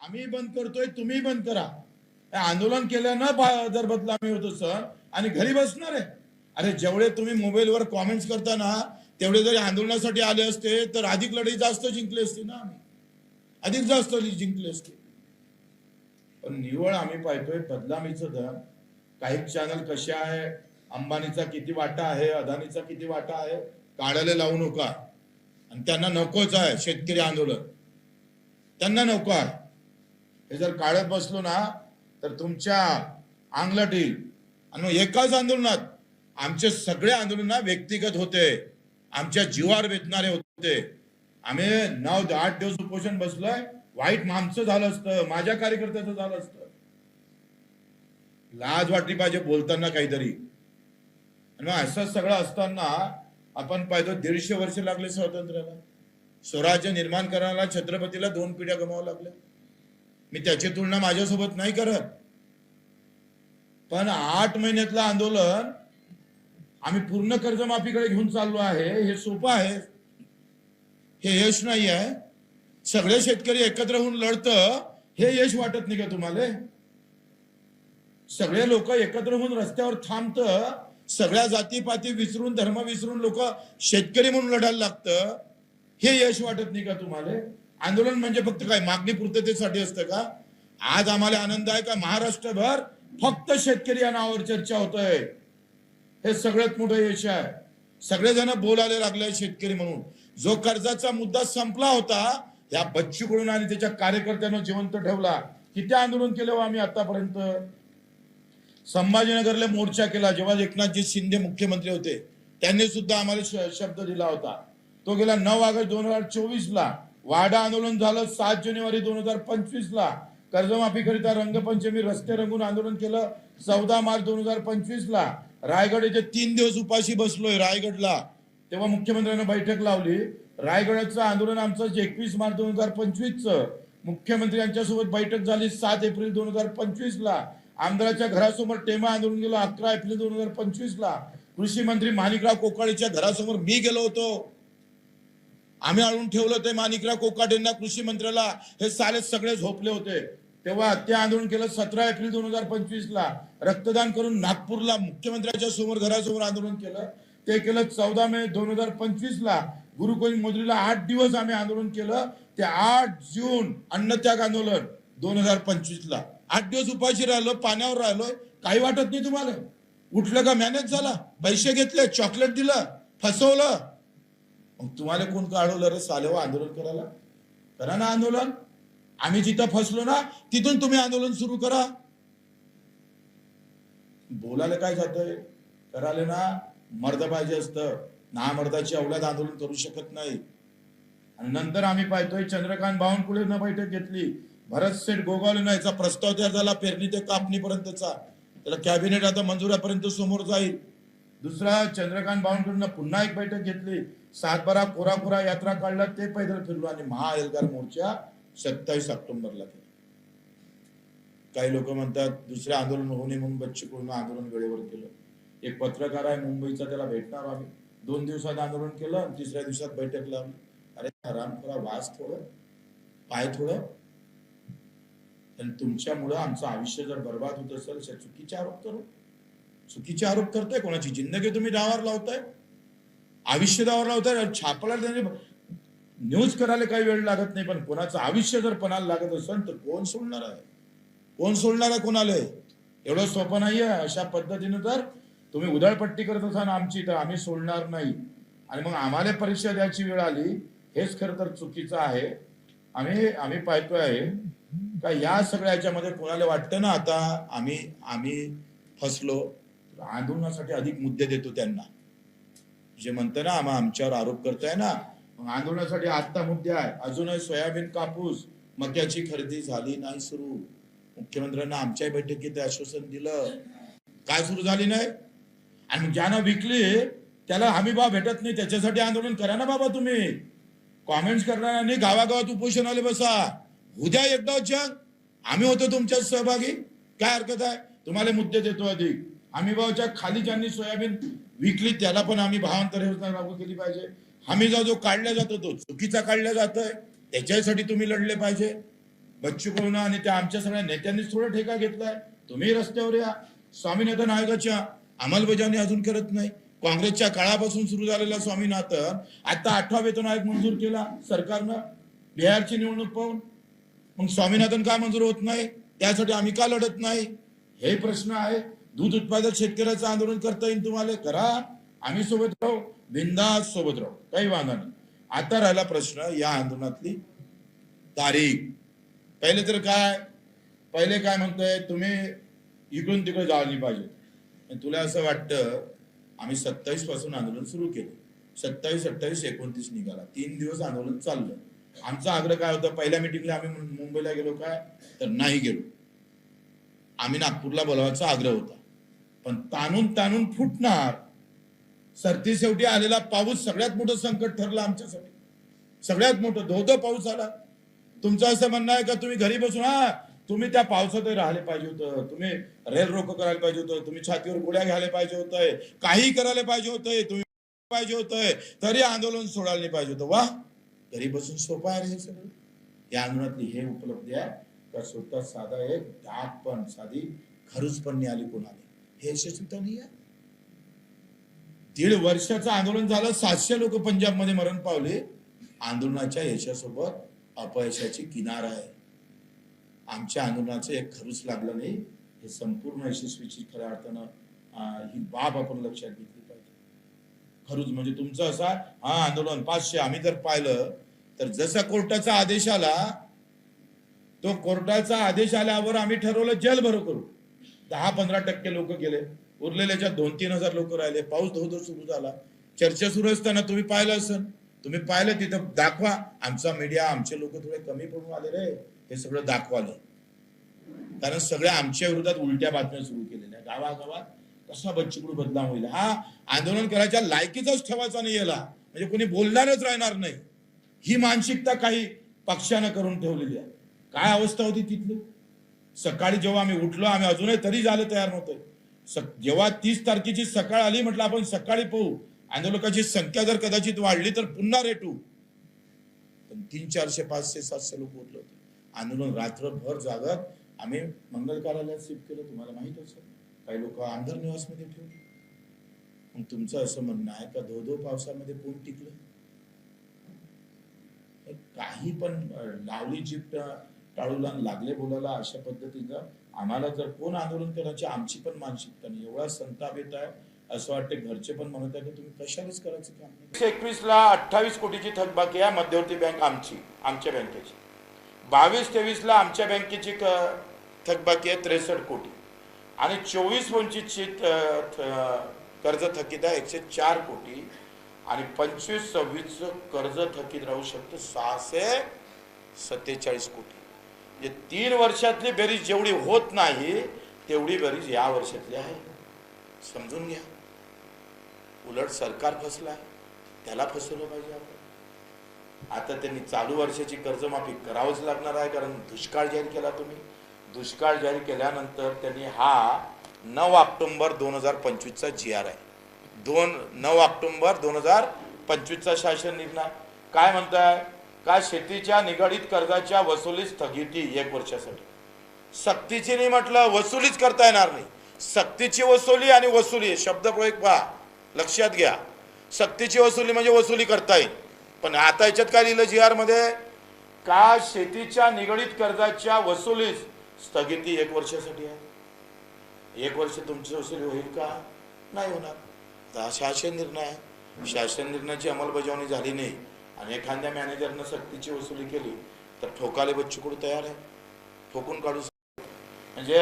आम्ही बंद करतोय तुम्ही बंद करा. हे आंदोलन केल्यानं बा- जर बदलामी होतो सर. आणि घरी बसणार आहे. अरे जेवढे तुम्ही मोबाईलवर कॉमेंट्स करताना तेवढे जरी आंदोलनासाठी आले असते तर अधिक लढाई जास्त जिंकली असती ना आम्ही. अधिक जास्त जिंकली असते. पण निवळ आम्ही पाहतोय बदलामीचं धन काही चॅनल कसे आहे? अंबानीचा किती वाटा आहे? अदानीचा किती वाटा आहे? काढायला लावू नका. आणि त्यांना नकोच आहे शेतकरी आंदोलन. त्यांना नको आहे. हे जर काढत बसलो ना तर तुमच्या अंगलट येईल. आणि मग एकाच आंदोलनात आमचे सगळे आंदोलन व्यक्तिगत होते. आमच्या जीवावर वेचणारे होते. आम्ही नऊ आठ दिवस उपोषण बसलोय. वाईट माणसं झालं असतं माझ्या कार्यकर्त्याचं झालं असतं. लाज वाटली पाहिजे बोलताना काहीतरी. आणि मग असं सगळं असताना आपण पाहतो दीडशे वर्ष लागले स्वातंत्र्याला स्वराज्य निर्माण करायला छत्रपतीला दोन पिढ्या गमावं लागल्या. मी त्याची तुलना माझ्यासोबत नाही करत. पण आठ महिन्यातलं आंदोलन आम्ही पूर्ण कर्जमाफीकडे घेऊन चाललो आहे हे सोपं आहे. हे यश नाही आहे. सगळे शेतकरी एकत्र होऊन लढतं हे यश वाटत नाही का तुम्हाला? सगळे लोक एकत्र होऊन रस्त्यावर थांबतं सगळ्या जातीपाती विसरून धर्म विसरून लोक शेतकरी म्हणून लढायला लागतं. हे यश वाटत नाही का तुम्हाला? आंदोलन म्हणजे फक्त काय? मागणी पूर्ततेसाठी असतं का? आज आम्हाला आनंद आहे का? महाराष्ट्रभर फक्त शेतकरी या नावावर चर्चा होत आहे हे सगळ्यात मोठं यश आहे. सगळेजण बोलायला लागले शेतकरी म्हणून. जो कर्जाचा मुद्दा संपला होता या बच्चूकडून आणि त्याच्या कार्यकर्त्यांना जिवंत ठेवला. किती आंदोलन केलं हो आम्ही आतापर्यंत? संभाजीनगरला मोर्चा केला. जेव्हा एकनाथजी शिंदे मुख्यमंत्री होते त्यांनी सुद्धा आम्हाला श- शब्द दिला होता. तो गेला नऊ ऑगस्ट दोन हजार चोवीस ला वाडा आंदोलन झालं सात जानेवारी दोन हजार पंचवीस ला रंगपंचमी रस्ते रंगून आंदोलन केलं. चौदा मार्च दोन हजार पंचवीस ला रायगड येथे तीन दिवस उपाशी बसलोय रायगडला. तेव्हा मुख्यमंत्र्यांना बैठक लावली. रायगडाचं आंदोलन आमचं एकवीस मार्च दोन हजार पंचवीसचं. मुख्यमंत्री यांच्यासोबत बैठक झाली सात एप्रिल दोन हजार पंचवीस ला आमदाराच्या घरासमोर टेमा आंदोलन गेलं अकरा एप्रिल दोन हजार पंचवीस ला कृषी मंत्री माणिकराव कोकाळेच्या घरासमोर मी गेलो होतो. आम्ही आणून ठेवलं ते माणिकराव कोकाटेंना कृषी मंत्र्याला. हे साले सगळे झोपले होते. तेव्हा ते आंदोलन केलं सतरा एप्रिल दोन हजार पंचवीस ला रक्तदान करून नागपूरला मुख्यमंत्र्यांच्या समोर घरासमोर आंदोलन केलं. ते केलं चौदा मे दोन हजार पंचवीस ला गुरुकोविंद मोदरीला आठ दिवस आम्ही आंदोलन केलं. ते आठ जून अन्नत्याग आंदोलन दोन हजार पंचवीस ला आठ दिवस उपाशी राहिलो पाण्यावर राहिलो. काही वाटत नाही तुम्हाला? उठलं का मॅनेज झाला? पैसे घेतले चॉकलेट दिलं फसवलं. मग तुम्हाला कोण काढवलं रे सालेव आंदोलन करायला? करा ना आंदोलन. आम्ही जिथं फसलो ना तिथून तुम्ही आंदोलन सुरू करा. बोलायला काय जातंय करायला ना मर्द पाहिजे असतं. ना मर्दाची अवलाद आंदोलन करू शकत नाही. आणि नंतर आम्ही पाहतोय चंद्रकांत बावनकुळेनं बैठक घेतली. भरत सेठ गोगावलेनं याचा प्रस्ताव तयार झाला पेरणी ते कापणीपर्यंतचा. त्याला कॅबिनेट आता मंजुरापर्यंत समोर जाईल. दुसरा चंद्रकांत बावनकुळेनं पुन्हा एक बैठक घेतली. सातबारा कोरा कोरा यात्रा काढला ते पैदल फिरलो आणि महाएल्गार मोर्चा सत्तावीस ऑक्टोबरला केला. काही लोक म्हणतात दुसरे आंदोलन होऊ नये म्हणून बच्चू आंदोलन वेळेवर केलं. एक पत्रकार आहे मुंबईचा त्याला भेटणार आम्ही. दोन दिवसात आंदोलन केलं आणि तिसऱ्या दिवसात बैठक लावली अरे हराम करा वास थोडं पाय थोडं. आणि तुमच्यामुळं आमचं आयुष्य जर बर्बाद होत असेल चुकीचे आरोप करू. चुकीचे आरोप करताय कोणाची जिंदगी तुम्ही डावावर लावताय आयुष्य डावावर लावताय छापला त्याने न्यूज करायला काही वेळ लागत नाही पण कोणाचं आयुष्य जर पणाला लागत असेल तर कोण सोडणार आहे? कोण सोडणार आहे कोणाला? एवढं सोपं नाही आहे अशा पद्धतीनं तर तुम्ही उधळपट्टी करत असाल आमची तर आम्ही सोडणार नाही. आणि मग आम्हाला परीक्षा द्यायची वेळ आली हेच खरं तर चुकीचं आहे. आम्ही आम्ही पाहतोय आहे का या सगळ्या याच्यामध्ये कोणाला वाटतं ना आता आम्ही आम्ही फसलो आंदोलनासाठी अधिक मुद्दे देतो त्यांना. जे म्हणतं ना आम्हा आमच्यावर आरोप करताय ना मग आंदोलनासाठी आत्ता मुद्दे आहे अजूनही सोयाबीन कापूस मक्याची खरेदी झाली नाही सुरू. मुख्यमंत्र्यांना आमच्या बैठकीत आश्वासन दिलं. काय सुरू झाली नाही? आणि ज्यानं विकली त्याला हमी भाव भेटत नाही. त्याच्यासाठी आंदोलन करा ना बाबा तुम्ही. कॉमेंट्स करणाऱ्यांनी गावागावात उपोषण आले बसा. उद्या एकदा जग. आम्ही होतो तुमच्यात सहभागी. काय हरकत आहे? तुम्हाला मुद्दे देतो अधिक. आम्ही भावाच्या खाली ज्यांनी सोयाबीन विकली त्याला पण आम्ही भावांतर योजना लागू केली पाहिजे. हमी जो काढला जातो तो चुकीचा काढला जातोय त्याच्यासाठी तुम्ही लढले पाहिजे. बच्चू कडून आणि त्या आमच्या सगळ्या नेत्यांनीच थोडा ठेका घेतलाय. तुम्ही रस्त्यावर या. स्वामीनाथन आयोगाच्या अंमलबजावणी अजून करत नाही. काँग्रेसच्या काळापासून सुरू झालेला स्वामीनाथन आता आठवा वेतन आयोग मंजूर केला सरकारनं. बिहारची निवडणूक पाहून. मग स्वामीनाथन का मंजूर होत नाही? त्यासाठी आम्ही का लढत नाही? हे प्रश्न आहे. दूध उत्पादक शेतकऱ्याचं आंदोलन करता येईल तुम्हाला? करा. आम्ही सोबत राहू. बिंदास सोबत राहू. काही वांधा नाही. आता राहिला प्रश्न या आंदोलनातली तारीख. पहिले तर काय? पहिले काय म्हणतोय? तुम्ही इकडून तिकडे जायला पाहिजे. तुला असं वाटतं आम्ही सत्तावीसपासून आंदोलन सुरू केलं. सत्तावीस अठ्ठावीस एकोणतीस निघाला. तीन दिवस आंदोलन चाललं. आमचा आग्रह काय होता? पहिल्या मिटिंगला आम्ही मुंबईला गेलो काय? तर नाही गेलो. आम्ही नागपूरला बोलावायचा आग्रह होता. पण ताणून ताणून फुटणार. सरती शेवटी आलेला पाऊस सगळ्यात मोठं संकट ठरलं आमच्यासाठी. सगळ्यात मोठं धोधो पाऊस आला. तुमचं असं म्हणणं आहे का तुम्ही घरी बसून हा तुम्ही त्या पावसातही राहिले पाहिजे होतं. तुम्ही रेल रोको करायला पाहिजे होतं. तुम्ही छातीवर गोळ्या घ्यायला पाहिजे होतंय काही करायला पाहिजे होतंय तुम्ही पाहिजे होतंय तरी आंदोलन सोडायला नाही पाहिजे होतं. वा घरी बसून सोपं आहे हे सगळं. या आंदोलनातली हे उपलब्धी आहे. का स्वतः साधा एक डाक पण साधी खरूच पण नाही आली कोणाला हे यशस्वीता नाही आहे. दीड वर्षाचं आंदोलन झालं सातशे लोक पंजाबमध्ये मरण पावले. आंदोलनाच्या यशासोबत अपयशाची किनार आहे. आमच्या आंदोलनाचं एक खरूच लागलं नाही. हे संपूर्ण यशस्वीची खऱ्या अर्थानं ही बाब आपण लक्षात घेतली पाहिजे. खरूच म्हणजे तुमचं असा हा आंदोलन पाचशे आम्ही जर पाहिलं तर जसा कोर्टाचा आदेश आला तो कोर्टाचा आदेश आल्यावर आम्ही ठरवलं जेल भरो करू. दहा पंधरा टक्के लोक गेले. उरलेल्याच्या दोन तीन हजार लोक राहिले. पाऊस धो सुरू झाला. चर्चा सुरू असताना तुम्ही पाहिलं असेल. तुम्ही पाहिलं तिथं दाखवा. आमचा मीडिया आमचे लोक थोडे कमी पडून आले रे. हे सगळं दाखवालं. कारण सगळ्या आमच्या विरोधात उलट्या बातम्या सुरू केलेल्या गावागावात कसा बच्चीकडून बदनाम होईल? हा आंदोलन करायच्या लायकीचाच ठेवायचा नाही याला. म्हणजे कोणी बोलणारच राहणार नाही. ही मानसिकता काही पक्षानं करून ठेवलेली आहे. काय अवस्था होती तिथली? सकाळी जेव्हा आम्ही उठलो आम्ही अजूनही तरी झालं तयार नव्हतं. स- जेव्हा तीस तारखेची सकाळ आली म्हटलं आपण सकाळी पाहू. आंदोलकाची संख्या जर कदाचित वाढली तर पुन्हा रेटू. पण तीन चारशे पाचशे सातशे लोक उठले होते. आंदोलन रात्रभर जागत आम्ही मंगल कार्यालयात शिफ्ट केलं. तुम्हाला माहीत असेल काही लोक आंधर निवासमध्ये ठेवले. मग तुमचं असं म्हणणं आहे का धो धो पावसामध्ये कोण टिकलं? काही पण लावली जीप टाळूला लागले बोलायला अशा पद्धतीनं आम्हाला जर कोण आंदोलन करायची आमची पण मानसिकता नाही. एवढा संताप येत आहे. असं वाटतं घरचे पण म्हणत आहे की तुम्ही कशालाच करायचं काम एकशे एकवीस ला अठ्ठावीस कोटीची थकबाकी आहे मध्यवर्ती बँक आमची आमच्या बँकेची. बावीस तेवीस ला आमच्या बँकेची क- थकबाकी आहे त्रेसष्ट कोटी. आणि चोवीस पंचवीसची थ- कर्ज थकीत आहे एकशे चार कोटी. आणि पंचवीस सव्वीसचं कर्ज थकीत राहू शकतं सहाशे सत्तेचाळीस कोटी. म्हणजे तीन वर्षातली बेरीज जेवढी होत नाही तेवढी बेरीज या वर्षातली आहे. समजून घ्या. उलट सरकार फसलं आहे त्याला फसवलं पाहिजे आपण. आता त्यांनी चालू वर्षाची कर्जमाफी करावंच लागणार आहे कारण दुष्काळ जाहीर केला तुम्ही. दुष्काळ जाहीर केल्यानंतर त्यांनी हा नऊ ऑक्टोंबर दोन हजार पंचवीसचा जी आर आहे दोन नऊ ऑक्टोंबर दोन हजार पंचवीसचा शासन निर्णय काय म्हणताय? का शेतीच्या निगडीत कर्जाच्या वसुली स्थगिती एक वर्षासाठी? सक्तीची नाही म्हटलं वसुलीच करता येणार नाही. सक्तीची वसुली आणि वसुली शब्द प्रयोग पहा. लक्षात घ्या. सक्तीची वसुली म्हणजे वसुली करता येईल. पण आता याच्यात काय लिहिलं जी आरमध्ये का शेतीच्या निगडीत कर्जाच्या वसुलीस स्थगिती एक वर्षासाठी आहे? एक वर्ष तुमची वसुली होईल का? नाही होणार. हा शासन निर्णय आहे. शासन निर्णयाची अंमलबजावणी झाली नाही. आणि एखाद्या मॅनेजरनं सक्तीची वसुली केली तर ठोकाले बच्चूकडू तयार आहे? ठोकून काढू म्हणजे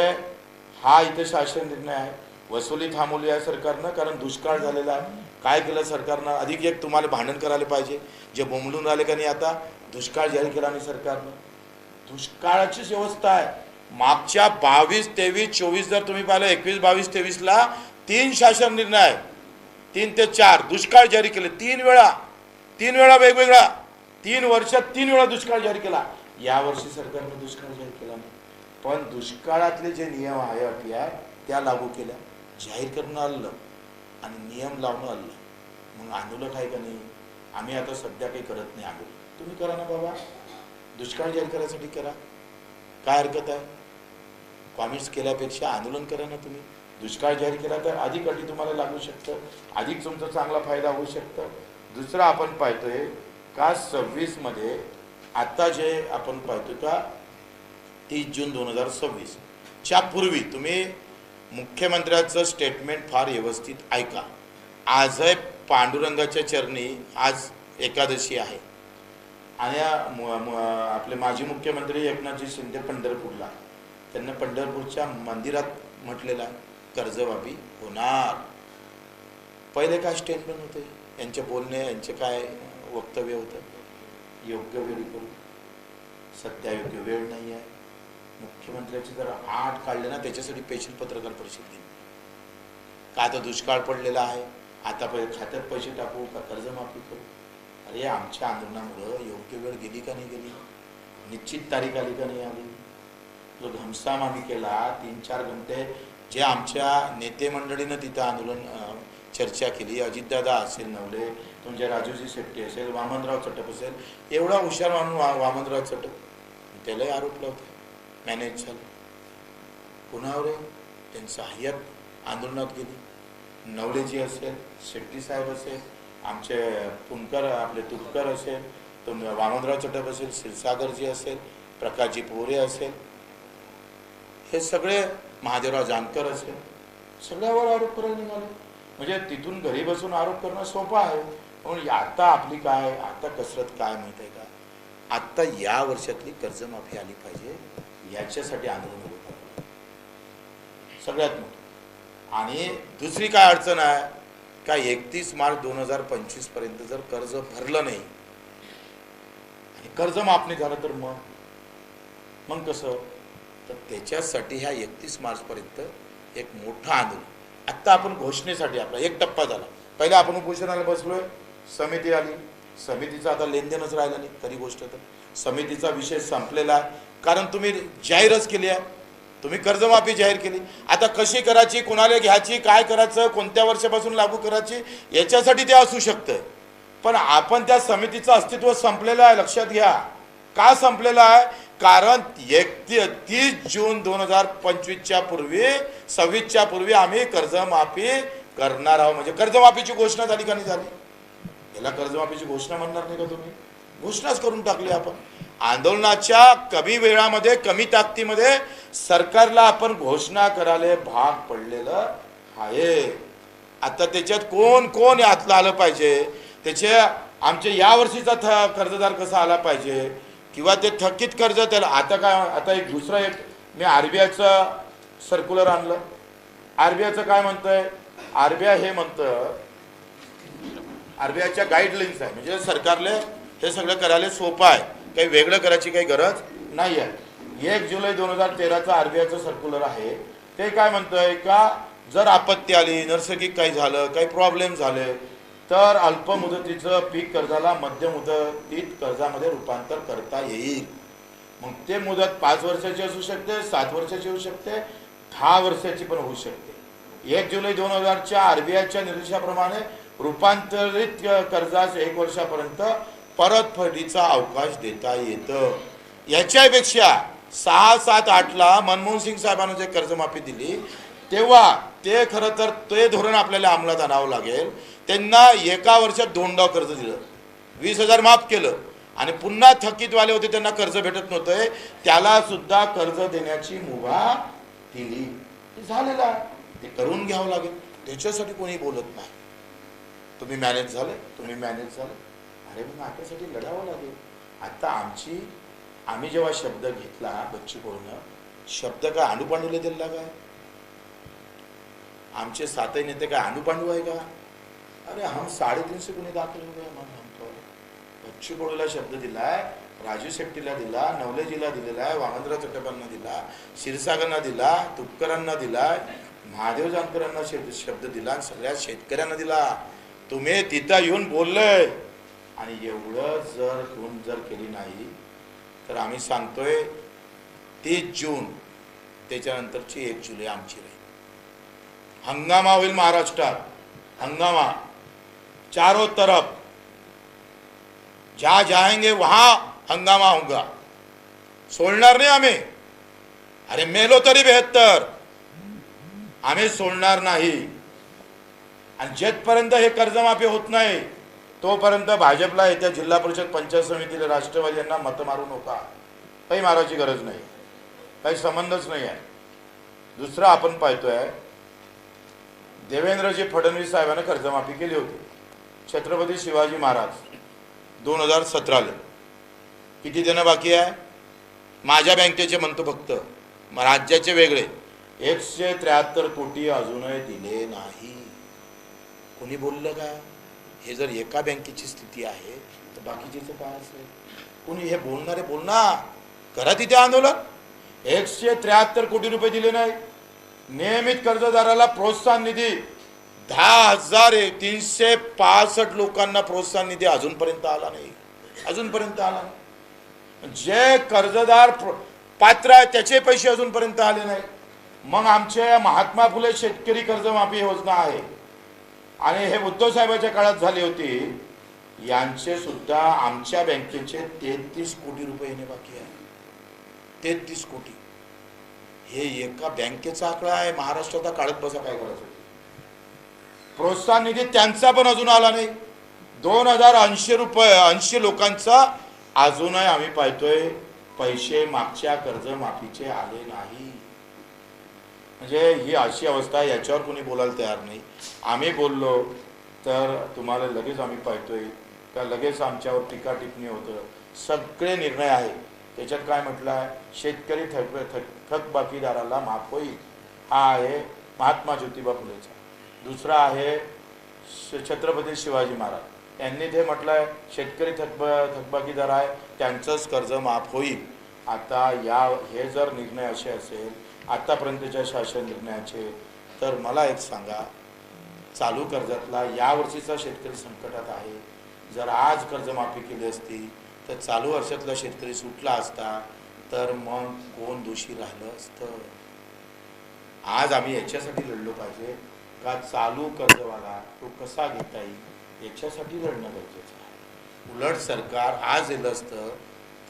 हा इथे शासन निर्णय आहे. वसुली थांबवली आहे सरकारनं कारण दुष्काळ झालेला आहे. काय केलं सरकारनं? अधिक एक तुम्हाला भांडण करायला पाहिजे. जे बोंबलून राहिले का नाही आता दुष्काळ जाहीर केला नाही सरकारनं. दुष्काळाचीच व्यवस्था आहे. मागच्या बावीस तेवीस चोवीस जर तुम्ही पाहिलं एकवीस बावीस तेवीसला तीन शासन निर्णय आहे. तीन ते चार दुष्काळ जारी केले. तीन वेळा. तीन वेळा वेगवेगळा. तीन वर्षात तीन वेळा दुष्काळ जाहीर केला. या वर्षी सरकारने दुष्काळ जाहीर केला नाही. पण दुष्काळातले जे नियम आहे अटी आहे त्या लागू केल्या. जाहीर करणं आलं आणि नियम लावणं आलं मग आंदोलक आहे का नाही? आम्ही आता सध्या काही करत नाही आंदोलन. तुम्ही करा ना बाबा. दुष्काळ जाहीर करायसाठी करा. काय हरकत आहे? कॉमेंट्स केल्यापेक्षा आंदोलन करा ना तुम्ही. दुष्काळ जाहीर केला तर अधिक अटी तुम्हाला लागू शकतं. अधिक तुमचा चांगला फायदा होऊ शकतं. दुसरं आपण पाहतोय का सव्वीसमध्ये आता जे आपण पाहतो का तीस जून दोन हजार सव्वीस. च्या पूर्वी तुम्ही मुख्यमंत्र्याचं स्टेटमेंट फार व्यवस्थित ऐका. आजही पांडुरंगाच्या चरणी आज एकादशी आहे. आणि आपले माजी मुख्यमंत्री एकनाथजी शिंदे पंढरपूरला. त्यांना पंढरपूरच्या मंदिरात म्हटलेला कर्जबाबी होणार. पहिले काय स्टेटमेंट होते? यांचे बोलणे यांचे काय वक्तव्य होतं? योग्य वेळी करू सध्या योग्य वेळ नाही आहे. मुख्यमंत्र्याची जर आठ काढले ना त्याच्यासाठी पेशील पत्रकार परिषद घेतली. का आता दुष्काळ पडलेला आहे? आता पहिले खात्यात पैसे टाकू का कर्जमाफी करू? अरे आमच्या आंदोलनामुळं योग्य वेळ गेली का नाही गेली? निश्चित तारीख आली का नाही आली? जो घमसाम आम्ही केला तीन चार घंटे जे आमच्या नेते मंडळीनं तिथं आंदोलन चर्चा केली. अजितदादा असेल नवले तुमचे राजूजी शेट्टी असेल वामनराव चटप असेल एवढा हुशार मानून वा वामनराव चटप. त्यालाही आरोप लावते. मॅनेज झालं. कुणावर त्यांचं हयात आंदोलनात गेली. नवलेजी असेल शेट्टी साहेब असेल आमचे पुणकर आपले तुपकर असेल तुम वामनराव चटप असेल क्षीरसागरजी असेल प्रकाशजी पोरे असेल. हे सगळे महादेवराव जानकर असेल. सगळ्यावर आरोप करायला निघाले. म्हणजे तिथून घरी बसून आरोप करणं सोपं आहे. पण आता आपली काय आता कसरत काय माहीत आहे का? आत्ता या वर्षातली कर्जमाफी आली पाहिजे याच्यासाठी आंदोलन होत सगळ्यात मोठं. आणि दुसरी काय अडचण आहे का एकतीस मार्च दोन हजार पंचवीसपर्यंत जर कर्ज भरलं नाही आणि कर्ज झालं तर मग? मग कसं? तर त्याच्यासाठी ह्या एकतीस मार्चपर्यंत एक मोठं आंदोलन. आत्ता आपण घोषणेसाठी आपला एक टप्पा झाला. पहिले आपण उपोषणाला बसलोय. समिती आली. समितीचं आता लेनदेनच राहिलं नाही खरी गोष्ट तर. समितीचा विषय संपलेला आहे. कारण तुम्ही जाहीरच केली आहे. तुम्ही कर्जमाफी जाहीर केली. आता कशी करायची कोणाला घ्यायची काय करायचं कोणत्या वर्षापासून लागू करायची याच्यासाठी ते असू शकतं. पण आपण त्या समितीचं अस्तित्व संपलेलं आहे लक्षात घ्या. का संपलेलं आहे? कारण एकती तीस जून दोन हजार पंचवीसच्या पूर्वी सव्वीसच्या पूर्वी आम्ही कर्जमाफी करणार आहोत. म्हणजे कर्जमाफीची घोषणा झाली का नाही झाली? याला कर्जमाफीची घोषणा म्हणणार नाही का तुम्ही? घोषणाच करून टाकली आपण. आंदोलनाच्या कमी वेळामध्ये कमी ताकदीमध्ये सरकारला आपण घोषणा करायला भाग पडलेलं आहे. आता त्याच्यात कोण कोण यातलं आलं पाहिजे? त्याचे आमचे या वर्षीचा थ कर्जदार कसा आला पाहिजे? किंवा ते थकीत कर्ज त्याला आता काय आता एक दुसरं एक मी आर बी आयचं सर्क्युलर आणलं. आर बी आयचं काय म्हणतंय? आर बी आय हे म्हणतं आर बी आयच्या गाईडलाईन्स आहे. म्हणजे सरकारले हे सगळं करायला सोपं आहे. काही वेगळं करायची काही गरज नाही आहे एक जुलै दोन हजार तेराचं आर बी आयचं सर्क्युलर आहे. ते काय म्हणतंय? का जर आपत्ती आली नैसर्गिक काही झालं काही प्रॉब्लेम झाले तर अल्प मुदतीचं पीक कर्जाला मध्य मुदतीत कर्जामध्ये रूपांतर करता येईल. मग ते मुदत पाच वर्षाची असू शकते सात वर्षाची होऊ शकते दहा वर्षाची पण होऊ शकते. एक जुलै दोन हजारच्या आर बी आयच्या निर्देशाप्रमाणे रूपांतरित कर्जास एक वर्षापर्यंत परतफेडीचा अवकाश देता येतं. याच्यापेक्षा सहा सात आठला मनमोहन सिंग साहेबांना जे कर्जमाफी दिली तेव्हा ते खरं तर ते धोरण आपल्याला अंमलात आणावं लागेल. त्यांना एका वर्षात दोनदा कर्ज दिलं. वीस हजार माफ केलं. आणि पुन्हा थकीतवाले होते त्यांना कर्ज भेटत नव्हतं. त्याला सुद्धा कर्ज देण्याची मुभा दिली. झालेला झालेलं आहे. ते करून घ्यावं लागेल. त्याच्यासाठी कोणी बोलत नाही. तुम्ही मॅनेज झाले तुम्ही मॅनेज झाले. अरे मग आपल्यासाठी लढावं लागेल. आता आमची आम्ही जेव्हा शब्द घेतला बच्चू कडून शब्द काय अनुपांडूला दिला काय आमचे सातही नेते काय अनुपांडू आहे का? अरे हम साडेतीनशे गुन्हे दाखल हो गए मन हमको बच्चू कडूला शब्द दिलाय राजू शेट्टीला दिला नवलेजीला दिलेला आहे वामनराव चट्टपांना दिला क्षीरसागरना दिला तुपकरांना दिलाय महादेव जानकरांना शब्द शब्द दिला आणि सगळ्या शेतकऱ्यांना दिला. तुम्ही तिथं येऊन बोललंय आणि एवढं जर खून जर केली नाही तर आम्ही सांगतोय तीस जून त्याच्यानंतरची एक जुलै आमची राहील. हंगामा होईल महाराष्ट्रात. हंगामा. चारों तरफ। जहाँ जाएंगे वहाँ हंगामा होगा। सोडणार नाही आम्ही अरे मेलो तरी बेहत्तर आम्ही सोडणार नाही। आणि जेथपर्यंत हे कर्जमाफी होत नाही तोपर्यंत भाजपला येत्या जिल्हा परिषद पंचायत समितीला राष्ट्रवादी यांना मतं मारू नका. काही मारायची गरज नाही. काही संबंधच नाही आहे. दुसरं आपण पाहतोय देवेंद्रजी फडणवीस साहेबांना कर्जमाफी केली होती. छत्रपती शिवाजी महाराज दोन हजार सतराला. किती देणं बाकी आहे? माझ्या बँकेचे म्हणतो फक्त मग राज्याचे वेगळे. एकशे त्र्याहत्तर कोटी अजूनही दिले नाही. कोणी बोललं का? हे जर एका बँकेची स्थिती आहे तर बाकीचीचं काय असेल? कोणी हे बोलणारे बोलणार? करा तिथे आंदोलन. एकशे त्र्याहत्तर कोटी रुपये दिले नाही. नियमित कर्जदाराला प्रोत्साहन निधी. दहा हजार तीनशे पासष्ट लोकांना प्रोत्साहन निधी अजूनपर्यंत आला नाही. अजूनपर्यंत आला नाही. जे कर्जदार प्र- पात्र आहे त्याचे पैसे अजूनपर्यंत आले नाही. मग आमचे महात्मा फुले शेतकरी कर्जमाफी योजना आहे. आणि हे उद्धव साहेबाच्या काळात झाली होती. यांचे सुद्धा आमच्या बँकेचे तेहतीस कोटी रुपये येणे बाकी आहे. तेहतीस कोटी. हे एका बँकेचा आकडा आहे. महाराष्ट्राचा काढत बसा काय करायचं? प्रोत्साहन निधी त्यांचा पण अजून आला नाही. दोन हजार ऐंशी रुपये ऐंशी लोकांचा अजूनही आम्ही पाहतोय पैसे मागच्या कर्जमाफीचे आले नाही. म्हणजे ही अशी अवस्था आहे, याच्यावर कोणी बोलायला तयार नाही. आम्ही बोललो तर तुम्हाला लगेच आम्ही पाहतोय. का लगेच आमच्यावर टीका टिप्पणी होतं. सगळे निर्णय आहे त्याच्यात काय म्हटलं आहे शेतकरी थक थक थकबाकीदाराला माफ होईल. हा आहे महात्मा ज्योतिबा फुलेचा. दुसरा आहे छत्रपती शिवाजी महाराज. यांनी ते म्हटलं आहे शेतकरी थकब थकबाकीदार आहे त्यांचंच कर्ज माफ होईल. आता या हे जर निर्णय असे असेल आतापर्यंतच्या शासन निर्णयाचे तर मला एक सांगा चालू कर्जातला या वर्षीचा शेतकरी संकटात आहे. जर आज कर्जमाफी केली असती तर चालू वर्षातला शेतकरी सुटला असता तर मग कोण दोषी राहिलं असतं? आज आम्ही याच्यासाठी लढलो पाहिजे. का चालू कर्जवाला तो कसा घेता येईल? याच्यासाठी लढणं गरजेचं आहे. उलट सरकार आज येलं असतं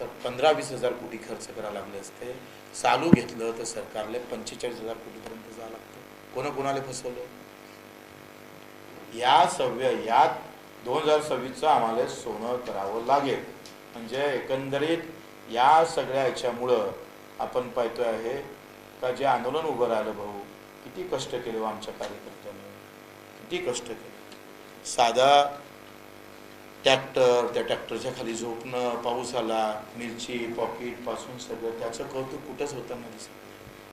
तर पंधरा वीस हजार कोटी खर्च करायला लागले असते. चालू घेतलं तर सरकारला पंचेचाळीस हजार कोटीपर्यंत जावं लागतं. कोणाकोणाला फसवलं? या सव्य यात दोन हजार सव्वीसचं आम्हाला सोनं करावं लागेल. म्हणजे एकंदरीत या सगळ्या ह्याच्यामुळं आपण पाहतोय आहे का जे आंदोलन उभं राहिलं भाऊ किती कष्ट केले हो आमच्या कार्यकर्त्यांनी किती कष्ट केले. साधा ट्रॅक्टर त्या ट्रॅक्टरच्या खाली झोपणं पाऊस आला मिरची पॉकेटपासून सगळं त्याचं कौतुक कुठंच होताना दिसत